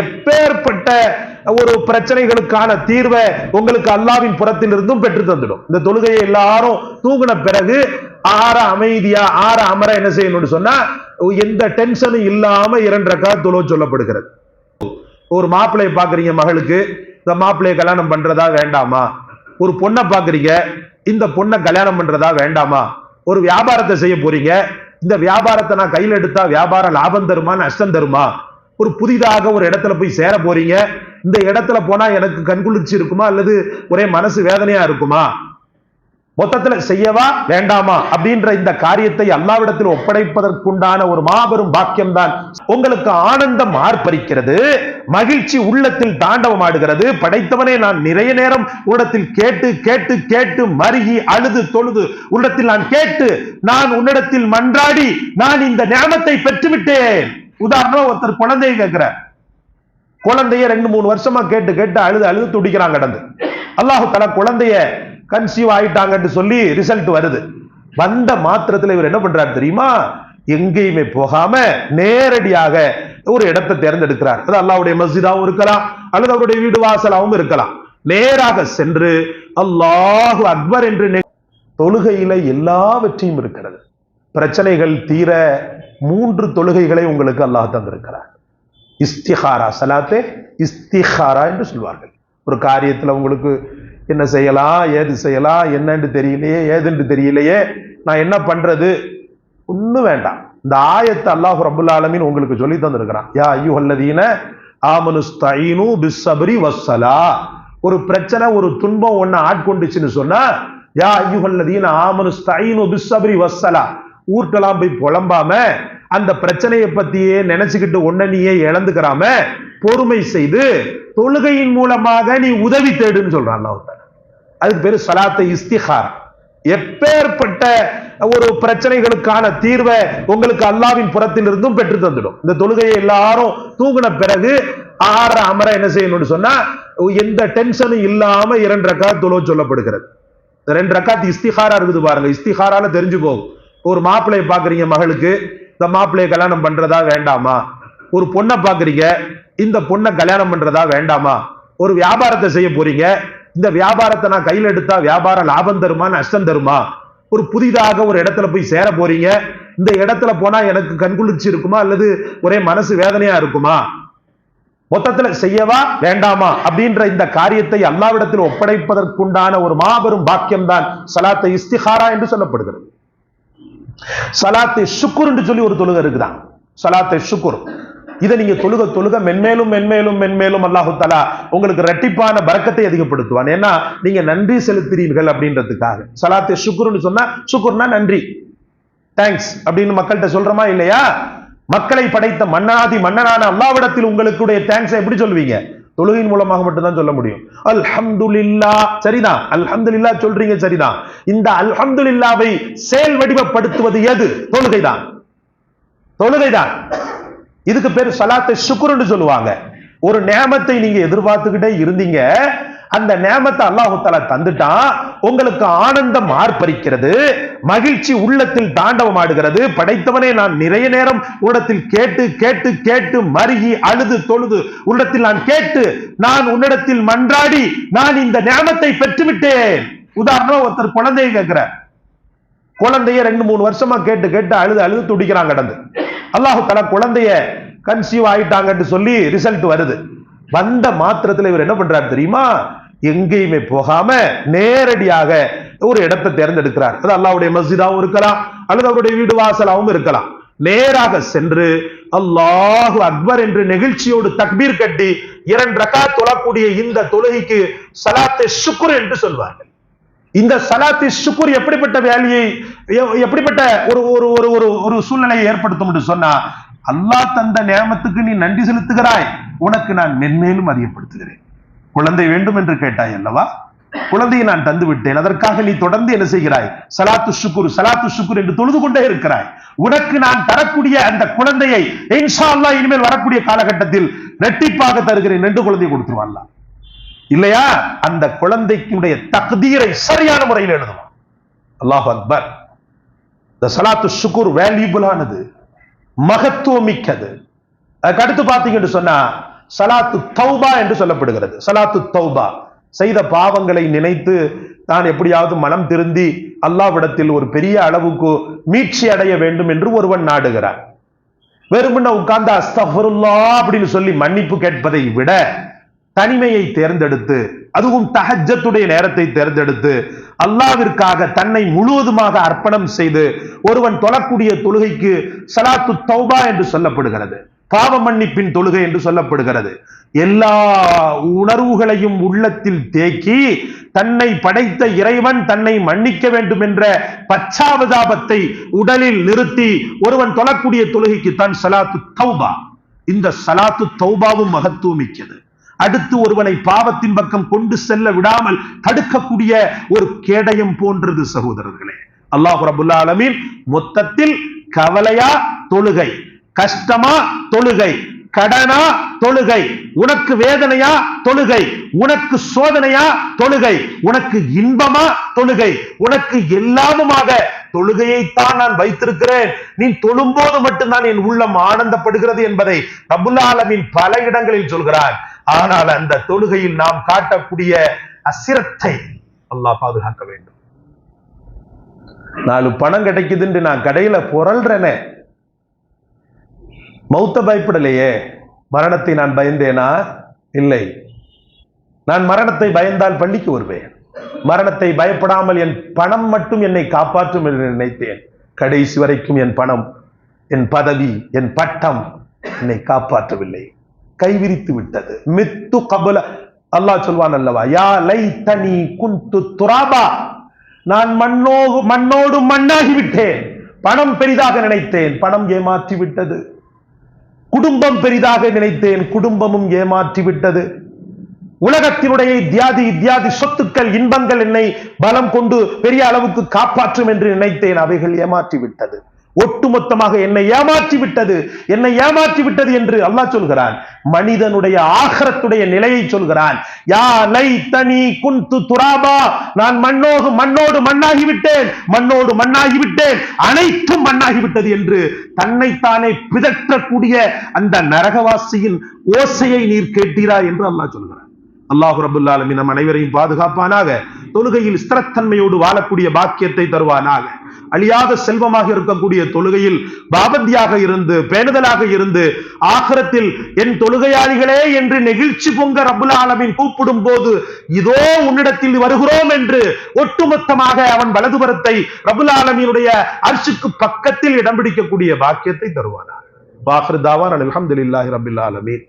எப்பேற்பட்ட ஒரு பிரச்சனைகளுக்கான தீர்வை உங்களுக்கு அல்லாவின் புறத்திலிருந்தும் பெற்று தந்துடும். இந்த தொழுகையை எல்லாரும் தூங்கின பிறகு ஆற அமைதியா ஆற அமர என்ன செய்யணும்னு சொன்னா எந்த டென்ஷனும் இல்லாம இரண்டரைக்கா தொழுவ சொல்லப்படுகிறது. ஒரு மாப்பிள்ளையை பாக்குறீங்க மகளுக்கு இந்த மாப்பிள்ளையை கல்யாணம் பண்றதா வேண்டாமா? ஒரு பொண்ணை பாக்குறீங்க இந்த பொண்ணை கல்யாணம் பண்றதா வேண்டாமா? ஒரு வியாபாரத்தை செய்ய போறீங்க இந்த வியாபாரத்தை நான் கையில் எடுத்தா வியாபாரம் லாபம் தருமா நஷ்டம் தருமா? ஒரு புதிதாக ஒரு இடத்துல போய் சேர போறீங்க. இந்த இடத்துல போனா எனக்கு கண்குளிர்ச்சி இருக்குமா? அல்லது ஒரே மனசு வேதனையா இருக்குமா? மொத்தத்துல செய்யவா? வேண்டாமா? அப்படின்ற இந்த காரியத்தை அல்லாவிடத்தில் ஒப்படைப்பதற்குண்டான ஒரு மாபெரும் பாக்கியம் தான் உங்களுக்கு ஆனந்தம் ஆர்ப்பரிக்கிறது மகிழ்ச்சி உள்ளத்தில் தாண்டவம் ஆடுகிறது படைத்தவனே நான் நிறைய நேரம் உன்னிடத்தில் கேட்டு கேட்டு கேட்டு மருகி அழுது தொழுது உன்னிடத்தில் நான் கேட்டு நான் உன்னிடத்தில் மன்றாடி நான் இந்த ஞானத்தை பெற்றுவிட்டேன். உதாரணம் ஒருத்தர் குழந்தையை கேட்கிற குழந்தைய ரெண்டு மூணு வருஷமா கேட்டு கேட்டு அழுது அழுது துடிக்கிறான் கடந்து அல்லாஹு தலா குழந்தைய கன்சீவ் ஆயிட்டாங்கன்னு சொல்லி ரிசல்ட் வருது. வந்த மாத்திரத்துல இவர் என்ன பண்றாரு தெரியுமா? எங்கேயுமே போகாம நேரடியாக ஒரு இடத்தை தேர்ந்தெடுக்கிறார். அது அல்லாவுடைய மஸ்ஜிதாவும் இருக்கலாம் அல்லது அவருடைய வீடு வாசலாவும் இருக்கலாம். நேராக சென்று அல்லாஹு அக்பர் என்று தொழுகையில எல்லாவற்றையும் இருக்கிறது. பிரச்சனைகள் தீர மூன்று தொழுகைகளை உங்களுக்கு அல்லாஹ் தந்திருக்கிறார். இஸ்திஹாரா சலாத்தே இஸ்திஹாரா என்று சொல்வார்கள். ஒரு காரியத்தில் உங்களுக்கு என்ன செய்யலாம் ஏது செய்யலாம் என்னன்னு தெரியலையே ஏதுன்னு தெரியலையே நான் என்ன பண்றது? ஒன்றும் வேண்டாம். இந்த ஆயத்தை அல்லாஹ் ரபுல் ஆலமின் உங்களுக்கு சொல்லி தந்திருக்கிறான். யா ஐயோ அல்லதீன ஆமனுஸ்தைனு பிஸ்ஸபரி வஸ்ஸலா. ஒரு பிரச்சனை ஒரு துன்பம் ஒண்ணு ஆட்கொண்டுச்சுன்னு சொன்னா யா ஐயோ ஹல்லதீன்னு ஆமனு ஆமனுஸ்தைனு பிஸ்ஸபரி வஸ்ஸலா. ஊர்க்கெல்லாம் போய் புலம்பாம அந்த பிரச்சனையை பத்தியே நினைச்சுக்கிட்டு ஒன்ன நீயே இழந்துக்கிறாம பொறுமை செய்து தொழுகையின் மூலமாக நீ உதவி தேடுன்னு சொல்றான் அல்லாஹ் அதுக்கு பேரு சலாத்தை இஸ்திஹார் எப்பேற்பட்ட ஒரு பிரச்சனைகளுக்கான தீர்வை உங்களுக்கு அல்லாவின் புறத்திலிருந்தும் பெற்று தந்துடும். இந்த தொழுகையை எல்லாரும் தூங்கின பிறகு ஆற அமர என்ன செய்யணும்னு சொன்னா எந்த டென்ஷனும் இல்லாம இரண்டு ரக்கா தொழுவ சொல்லப்படுகிறது. ரெண்டு ரக்காத்து இஸ்திஹாரா இருக்குது பாருங்க. இஸ்திஹாரால தெரிஞ்சு போகும். ஒரு மாப்பிள்ளையை பாக்குறீங்க மகளுக்கு. இந்த மாப்பிள்ளையை கல்யாணம் பண்றதா வேண்டாமா? ஒரு பொண்ணை பாக்குறீங்க இந்த பொண்ணை கல்யாணம் பண்றதா வேண்டாமா? ஒரு வியாபாரத்தை செய்ய போறீங்க இந்த வியாபாரத்தை நான் கையில் எடுத்தா வியாபாரம் லாபம் தருமா நஷ்டம் தருமா? ஒரு புதிதாக ஒரு இடத்துல போய் சேர போறீங்க இந்த இடத்துல போனா எனக்கு கண்குளிர்ச்சி இருக்குமா அல்லது ஒரே மனசு வேதனையா இருக்குமா? மொத்தத்துல செய்யவா வேண்டாமா? அப்படின்ற இந்த காரியத்தை அல்லாவிடத்தில் ஒப்படைப்பதற்குண்டான ஒரு மாபெரும் பாக்கியம் தான் சலாத்தை இஸ்திஹாரா என்று சொல்லப்படுகிறது. சலாத்தை சுக்குர் என்று சொல்லி ஒரு தொழுகை இருக்குதான். சலாத்தை சுக்குர் இதை நீங்க தொழுக தொழுக மென்மேலும் மென்மேலும் மென்மேலும் அல்லாஹு தலா உங்களுக்கு ரெட்டிப்பான பரக்கத்தை அதிகப்படுத்துவான். ஏன்னா நீங்க நன்றி செலுத்துறீர்கள் அப்படின்றதுக்காக. சலாத்தை சுக்குர்னு சொன்னா சுக்குர்னா நன்றி. தேங்க்ஸ் அப்படின்னு மக்கள்கிட்ட சொல்றோமா இல்லையா? மக்களை படைத்த மன்னனாதி மன்னனான அல்லாவிடத்தில் உங்களுடைய தேங்க்ஸ் எப்படி சொல்லுவீங்க தொழுகையின் மூலமாக மட்டும்தான் சொல்ல முடியும். அல்ஹம்துல்லா சரிதான் அல்ஹம்துல்லா சொல்றீங்க சரிதான் இந்த அல்ஹம்துலில்லாவை செயல் வடிவப்படுத்துவது எது? தொழுகைதான். தொழுகைதான். இதுக்கு பேர் சலாத்தை சுக்குருன்னு சொல்லுவாங்க. ஒரு நேமத்தை நீங்க எதிர்பார்த்துக்கிட்டே இருந்தீங்க அந்த நேமத்தை அல்லாஹு தஆலா தந்துட்டான். உங்களுக்கு ஆனந்தம் ஆர்ப்பரிக்கிறது. மகிழ்ச்சி உள்ளத்தில் தாண்டவம் ஆடுகிறது. படைத்தவனே நான் நிறைய நேரம் உன்னிடத்தில் கேட்டு கேட்டு கேட்டு மருகி அழுது தொழுது உன்னிடத்தில் நான் கேட்டு நான் உன்னிடத்தில் மன்றாடி நான் இந்த நேமத்தை பெற்றுவிட்டேன். உதாரணம் ஒருத்தர் குழந்தையை கேட்கிற குழந்தைய ரெண்டு மூணு வருஷமா கேட்டு கேட்டு அழுது அழுது துடிக்கிறான் கடந்து. அல்லாஹு தலா குழந்தைய கன்சீவ் ஆயிட்டாங்கன்னு சொல்லி ரிசல்ட் வருது. வந்த மாத்திரத்துல இவர் என்ன பண்றாரு தெரியுமா? எங்கேயுமே போகாம நேரடியாக ஒரு இடத்தை தேர்ந்தெடுக்கிறார். அது அல்லாவுடைய மஸ்ஜிதாவும் இருக்கலாம் அல்லது அவருடைய வீடு வாசலாவும் இருக்கலாம். நேராக சென்று அல்லாஹு அக்பர் என்று நெகிழ்ச்சியோடு தக்பீர் கட்டி இரண்டு ரக்கா தொழக்கூடிய இந்த தொழுகைக்கு சலாத்தை சுக்குர் என்று சொல்வார்கள். இந்த சலாத்தி சுக்குர் எப்படிப்பட்ட வேலையை எப்படிப்பட்ட ஒரு ஒரு ஒரு ஒரு ஒரு சூழ்நிலையை ஏற்படுத்தும் என்று சொன்னா அல்லாஹ் தந்த நேமத்துக்கு நீ நன்றி செலுத்துகிறாய் உனக்கு நான் மென்மேலும் அதிகப்படுத்துகிறேன். குழந்தை வேண்டும் என்று கேட்டாய் அல்லவா? குழந்தையை நான் தந்து விட்டேன். அதற்காக நீ தொடர்ந்து என்ன செய்கிறாய்? சலாத்து சுக்குர் சலாத்து சுக்குர் என்று தொழுது கொண்டே இருக்கிறாய். உனக்கு நான் தரக்கூடிய அந்த குழந்தையை இன்ஷா அல்லாஹ் இனிமேல் வரக்கூடிய காலகட்டத்தில் ரெட்டிப்பாக தருகிறேன் ரெண்டு குழந்தையை கொடுத்துருவான் இல்லையா? அந்த குழந்தைக்குடைய தக்தீரை சரியான முறையில் எழுதுவான். அல்லாஹ் அக்பர். இந்த சலாத்து சுக்குர் வேல்யூபிளானது மகத்துவமிக்கது அதுக்கு அடுத்து பார்த்தீங்கன்னு சொன்னா சலாத்து தௌபா என்று சொல்லப்படுகிறது. சலாத்து தௌபா. செய்த பாவங்களை நினைத்து தான் எப்படியாவது மனம் திருந்தி அல்லாவிடத்தில் ஒரு பெரிய அளவுக்கு மீட்சி அடைய வேண்டும் என்று ஒருவன் நாடுகிறான். வெறுமன உட்கார்ந்து அஸ்தஃபருல்லா அப்படின்னு சொல்லி மன்னிப்பு கேட்பதை விட தனிமையை தேர்ந்தெடுத்து அதுவும் தஹஜத்துடைய நேரத்தை தேர்ந்தெடுத்து அல்லாவிற்காக தன்னை முழுவதுமாக அர்ப்பணம் செய்து ஒருவன் தொழக்கூடிய தொழுகைக்கு சலாத்து தௌபா என்று சொல்லப்படுகிறது. பாவ மன்னிப்பின் தொழுகை என்று சொல்லப்படுகிறது. எல்லா உணர்வுகளையும் உள்ளத்தில் தேக்கி தன்னை படைத்த இறைவன் தன்னை மன்னிக்க வேண்டும் என்ற பச்சாவதாபத்தை உடலில் நிறுத்தி ஒருவன் தொழக்கூடிய தொழுகைக்குத்தான் சலாத்து தௌபா. இந்த சலாத்து தௌபாவும் மகத்துவமிக்கது அடுத்து ஒருவனை பாவத்தின் பக்கம் கொண்டு செல்ல விடாமல் தடுக்கக்கூடிய ஒரு கேடயம் போன்றது சகோதரர்களே. அல்லாஹ் ரபுல்லா அலமின் மொத்தத்தில் கவலையா தொழுகை. கஷ்டமா தொழுகை கடனா தொழுகை உனக்கு வேதனையா தொழுகை உனக்கு சோதனையா தொழுகை உனக்கு இன்பமா தொழுகை உனக்கு எல்லாமுமாக தொழுகையைத்தான் நான் வைத்திருக்கிறேன். நீ தொழும்போது மட்டும்தான் என் உள்ளம் ஆனந்தப்படுகிறது என்பதை ரபுல்லா பல இடங்களில் சொல்கிறார். ஆனால் அந்த தொழுகையில் நாம் காட்டக்கூடிய அசிரத்தை அல்லாஹ் பாதுகாக்க வேண்டும். நாலு பணம் கிடைக்குதுன்னு நான் கடையில புரள்றேனே மௌத்த பயப்படலையே. மரணத்தை நான் பயந்தேனா? இல்லை. நான் மரணத்தை பயந்தால் பள்ளிக்கு வருவேன். மரணத்தை பயப்படாமல் என் பணம் மட்டும் என்னை காப்பாற்றும் என்று நினைத்தேன். கடைசி வரைக்கும் என் பணம் என் பதவி என் பட்டம் என்னை காப்பாற்றவில்லை. கைவிரித்து விட்டது. மித்து கபல. அல்லாஹ் சொல்வான் அல்லவா? யா லை தனி குந்து துராபா. நான் மண்ணோ மண்ணோடு மண்ணாகி விட்டேன். பணம் பெரிதாக நினைத்தேன். பணம் ஏமாற்றி விட்டது. குடும்பம் பெரிதாக நினைத்தேன் குடும்பமும் ஏமாற்றி விட்டது உலகத்தினுடைய இத்தியாதி இத்தியாதி சொத்துக்கள் இன்பங்கள் என்னை பலம் கொண்டு பெரிய அளவுக்கு காப்பாற்றும் என்று நினைத்தேன் அவைகள் ஏமாற்றி விட்டது ஒட்டுமொத்தமாக என்னை ஏமாற்றி விட்டது. என்னை ஏமாற்றி விட்டது என்று அல்லாஹ் சொல்கிறான். மனிதனுடைய ஆகரத்துடைய நிலையை சொல்கிறான். யா லை தனி குந்து துராபா. நான் மண்ணோடு மண்ணோடு மண்ணாகி விட்டேன் மண்ணோடு மண்ணாகி விட்டேன் அனைத்தும் மண்ணாகி விட்டது என்று தன்னைத்தானே பிதற்றக்கூடிய அந்த நரகவாசியின் ஓசையை நீர் கேட்டீரா என்று அல்லாஹ் சொல்கிறான். அல்லாஹு ரபுல்லாலமி நம் அனைவரையும் பாதுகாப்பானாக தொழுகையில் ஸ்திரத்தன்மையோடு வாழக்கூடிய பாக்கியத்தை தருவானாக. அழியாத செல்வமாக இருக்கக்கூடிய தொழுகையில் பாபத்தியாக இருந்து பேணுதலாக இருந்து ஆகரத்தில் என் தொழுகையாளிகளே என்று நெகிழ்ச்சி பொங்க ரபுல் ஆலமின் கூப்பிடும் போது இதோ உன்னிடத்தில் வருகிறோம் என்று ஒட்டுமொத்தமாக அவன் வலதுபுறத்தை ரபுல் ஆலமியினுடைய அரிசுக்கு பக்கத்தில் இடம் பிடிக்கக்கூடிய பாக்கியத்தை தருவானார் வாஹர் தாவான் அலமதுல்லாஹி ரபுல் ஆலமீன்.